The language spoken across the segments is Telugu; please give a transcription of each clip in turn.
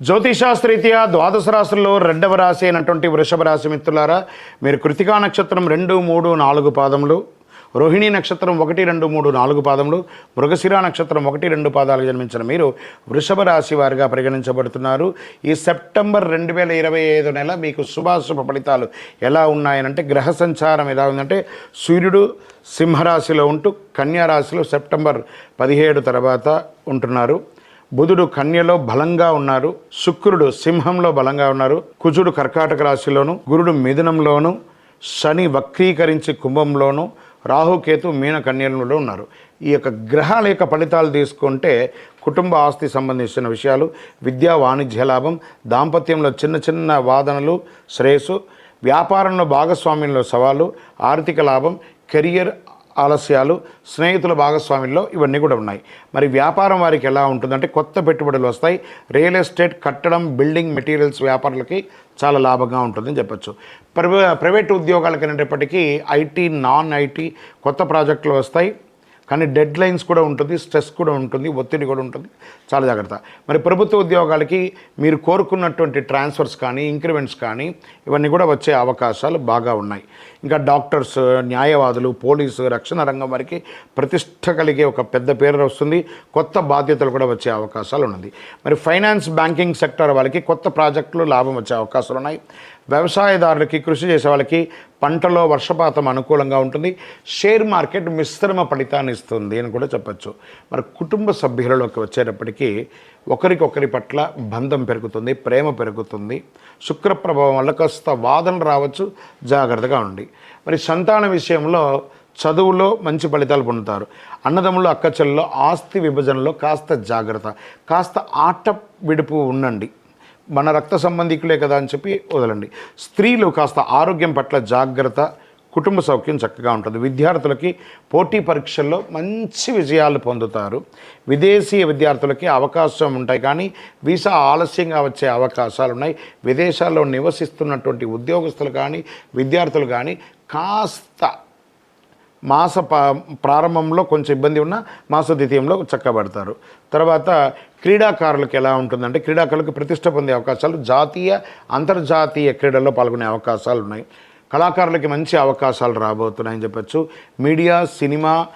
జ్యోతిషాస్త్రీత్యా ద్వాదశ రాశుల్లో రెండవ రాశి అయినటువంటి వృషభ రాశి మిత్రులారా మీరు కృతికా నక్షత్రం రెండు మూడు నాలుగు పాదములు రోహిణీ నక్షత్రం ఒకటి రెండు మూడు నాలుగు పాదములు మృగశిర నక్షత్రం ఒకటి రెండు పాదాలు జన్మించిన మీరు వృషభ రాశి వారిగా పరిగణించబడుతున్నారు. ఈ సెప్టెంబర్ రెండు వేల ఇరవై ఐదు నెల మీకు శుభాశుభ ఫలితాలు ఎలా ఉన్నాయనంటే గ్రహ సంచారం ఎలా ఉందంటే సూర్యుడు సింహరాశిలో ఉంటూ కన్యారాశిలో సెప్టెంబర్ పదిహేడు తర్వాత ఉంటున్నారు. బుధుడు కన్యలో బలంగా ఉన్నారు శుక్రుడు సింహంలో బలంగా ఉన్నారు కుజుడు కర్కాటక రాశిలోను గురుడు మిథునంలోను శని వక్రీకరించి కుంభంలోను రాహుకేతు మీన కన్యలలో ఉన్నారు. ఈ యొక్క గ్రహాల యొక్క ఫలితాలు తీసుకుంటే కుటుంబ ఆస్తి సంబంధించిన విషయాలు విద్యా వాణిజ్య లాభం దాంపత్యంలో చిన్న చిన్న వాదనలు శ్రేయస్సు వ్యాపారంలో భాగస్వామ్యంలో సవాలు ఆర్థిక లాభం కెరియర్ ఆలస్యాలు స్నేహితుల భాగస్వామ్యంలో ఇవన్నీ కూడా ఉన్నాయి. మరి వ్యాపారం వారికి ఎలా ఉంటుందంటే కొత్త పెట్టుబడులు వస్తాయి. రియల్ ఎస్టేట్ కట్టడం బిల్డింగ్ మెటీరియల్స్ వ్యాపారులకి చాలా లాభంగా ఉంటుందని చెప్పొచ్చు. ప్రైవేట్ ఉద్యోగాలకి అనేటప్పటికీ ఐటీ నాన్ ఐటీ కొత్త ప్రాజెక్టులు వస్తాయి. కానీ డెడ్ లైన్స్ కూడా ఉంటుంది స్ట్రెస్ కూడా ఉంటుంది ఒత్తిడి కూడా ఉంటుంది. చాలా జాగ్రత్త. మరి ప్రభుత్వ ఉద్యోగాలకి మీరు కోరుకున్నటువంటి ట్రాన్స్ఫర్స్ కానీ ఇంక్రిమెంట్స్ కానీ ఇవన్నీ కూడా వచ్చే అవకాశాలు బాగా ఉన్నాయి. ఇంకా డాక్టర్స్ న్యాయవాదులు పోలీసు రక్షణ రంగం వారికి ప్రతిష్ట కలిగే ఒక పెద్ద పేరు వస్తుంది. కొత్త బాధ్యతలు కూడా వచ్చే అవకాశాలు ఉన్నది. మరి ఫైనాన్స్ బ్యాంకింగ్ సెక్టర్ వాళ్ళకి కొత్త ప్రాజెక్టులు లాభం వచ్చే అవకాశాలు ఉన్నాయి. వ్యవసాయదారులకి కృషి చేసే వాళ్ళకి పంటలో వర్షపాతం అనుకూలంగా ఉంటుంది. షేర్ మార్కెట్ మిశ్రమ ఫలితాన్ని ఇస్తుంది అని కూడా చెప్పచ్చు. మరి కుటుంబ సభ్యులలోకి వచ్చేటప్పటికీ ఒకరికొకరి పట్ల బంధం పెరుగుతుంది ప్రేమ పెరుగుతుంది. శుక్ర ప్రభావం వల్ల కాస్త వాదన రావచ్చు జాగ్రత్తగా ఉండి. మరి సంతాన విషయంలో చదువులో మంచి ఫలితాలు పొందుతారు. అన్నదమ్ములు అక్కచెల్లో ఆస్తి విభజనలో కాస్త జాగ్రత్త కాస్త ఆట విడుపు ఉండండి. మన రక్త సంబంధికులే కదా అని చెప్పి వదలండి. స్త్రీలు కాస్త ఆరోగ్యం పట్ల జాగ్రత్త కుటుంబ సౌఖ్యం చక్కగా ఉంటుంది. విద్యార్థులకి పోటీ పరీక్షల్లో మంచి విజయాలు పొందుతారు. విదేశీ విద్యార్థులకి అవకాశం ఉంటాయి కానీ వీసా ఆలస్యంగా వచ్చే అవకాశాలు ఉన్నాయి. విదేశాల్లో నివసిస్తున్నటువంటి ఉద్యోగస్తులు కానీ విద్యార్థులు కానీ కాస్త మాస ప్రారంభంలో కొంచెం ఇబ్బంది ఉన్నా మాస ద్వితీయంలో చక్కబడతారు. తర్వాత క్రీడాకారులకు ఎలా ఉంటుందంటే క్రీడాకారులకు ప్రతిష్ట పొందే అవకాశాలు జాతీయ అంతర్జాతీయ క్రీడల్లో పాల్గొనే అవకాశాలు ఉన్నాయి. కళాకారులకి మంచి అవకాశాలు రాబోతున్నాయని చెప్పచ్చు. Media cinema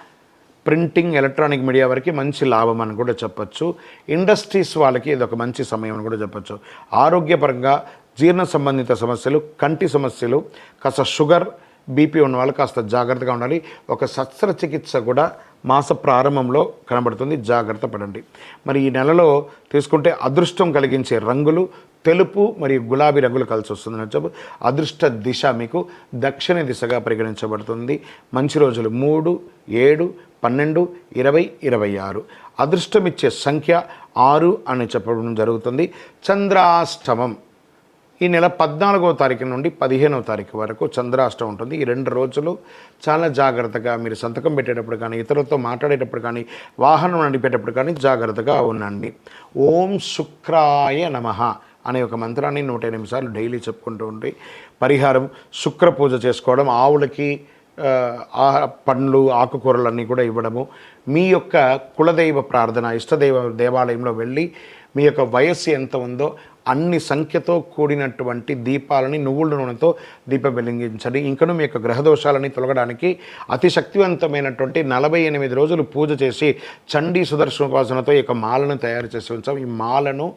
printing electronic media వరకు మంచి లాభం అని కూడా చెప్పచ్చు. ఇండస్ట్రీస్ వాళ్ళకి ఇది ఒక మంచి సమయం అని కూడా చెప్పచ్చు. ఆరోగ్యపరంగా జీర్ణ సంబంధిత సమస్యలు కంటి సమస్యలు కాస్త షుగర్ బీపీ ఉన్న వాళ్ళు కాస్త జాగ్రత్తగా ఉండాలి. ఒక శస్త్రచికిత్స కూడా మాస ప్రారంభంలో కనబడుతుంది. జాగ్రత్త పడండి. మరి ఈ నెలలో తీసుకుంటే అదృష్టం కలిగించే రంగులు తెలుపు మరియు గులాబీ రంగులు కలిసి వస్తుందని చెప్పు అదృష్ట దిశ మీకు దక్షిణ దిశగా పరిగణించబడుతుంది. మంచి రోజులు మూడు ఏడు పన్నెండు ఇరవై ఇరవై ఆరు. అదృష్టమిచ్చే సంఖ్య ఆరు అని చెప్పడం జరుగుతుంది. చంద్రాష్టమం. ఈ నెల పద్నాలుగో తారీఖు నుండి పదిహేనవ తారీఖు వరకు చంద్రాష్టం ఉంటుంది. ఈ రెండు రోజులు చాలా జాగ్రత్తగా మీరు సంతకం పెట్టేటప్పుడు కానీ ఇతరులతో మాట్లాడేటప్పుడు కానీ వాహనం నడిపేటప్పుడు కానీ జాగ్రత్తగా ఉండండి. ఓం శుక్రాయ నమః అనే ఒక మంత్రాన్ని నూట ఎనిమిది సార్లు డైలీ చెప్పుకుంటూ ఉండి పరిహారం శుక్ర పూజ చేసుకోవడం ఆవులకి పండ్లు ఆకుకూరలన్నీ కూడా ఇవ్వడము మీ యొక్క కులదైవ ప్రార్థన ఇష్టదైవ దేవాలయంలో వెళ్ళి మీ యొక్క వయస్సు ఎంత ఉందో అన్ని సంఖ్యతో కూడినటువంటి దీపాలని నువ్వుల నూనెతో దీప వెలిగించండి. ఇంకను మీ యొక్క గ్రహదోషాలని తొలగడానికి అతి శక్తివంతమైనటువంటి నలభై ఎనిమిది రోజులు పూజ చేసి చండీ సుదర్శన ఉపాసనతో ఈ యొక్క మాలను తయారు చేసి ఉంచాం. ఈ మాలను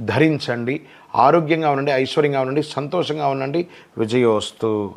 ధరించండి. ఆరోగ్యంగా ఉండండి ఐశ్వర్యంగా ఉండండి సంతోషంగా ఉండండి. విజయోస్తు.